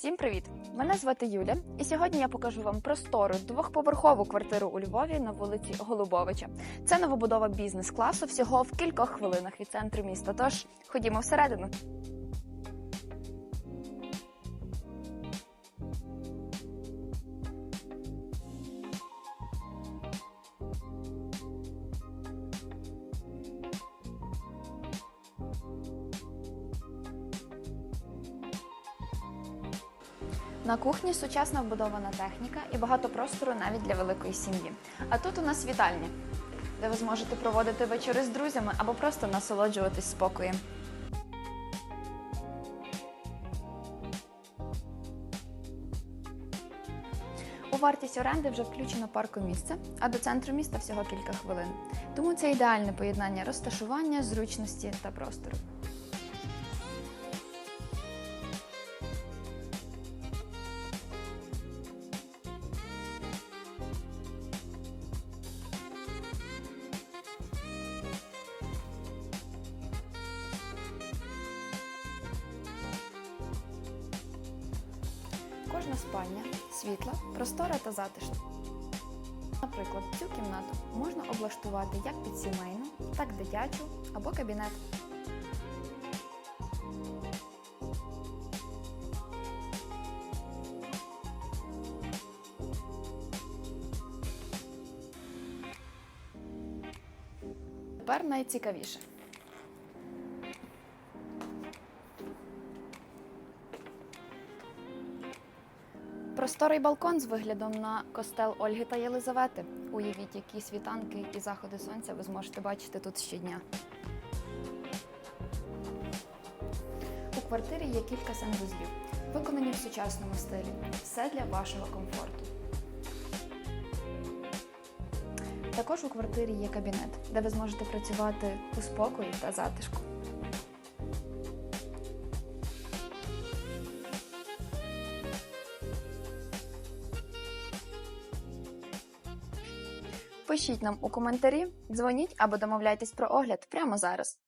Всім привіт! Мене звати Юля, і сьогодні я покажу вам простору двохповерхову квартиру у Львові на вулиці Голубовича. Це новобудова бізнес-класу всього в кількох хвилинах від центру міста. Тож ходімо всередину. На кухні сучасна вбудована техніка і багато простору навіть для великої сім'ї. А тут у нас вітальня, де ви зможете проводити вечори з друзями або просто насолоджуватись спокоєм. У вартість оренди вже включено паркомісце, а до центру міста всього кілька хвилин. Тому це ідеальне поєднання розташування, зручності та простору. Кожна спальня світла, простора та затишна. Наприклад, цю кімнату можна облаштувати як під сімейну, так дитячу або кабінет. Тепер найцікавіше. Просторий балкон з виглядом на костел Ольги та Єлизавети. Уявіть, які світанки і заходи сонця ви зможете бачити тут щодня. У квартирі є кілька санвузлів, виконані в сучасному стилі. Все для вашого комфорту. Також у квартирі є кабінет, де ви зможете працювати у спокої та затишку. Пишіть нам у коментарі, дзвоніть або домовляйтесь про огляд прямо зараз.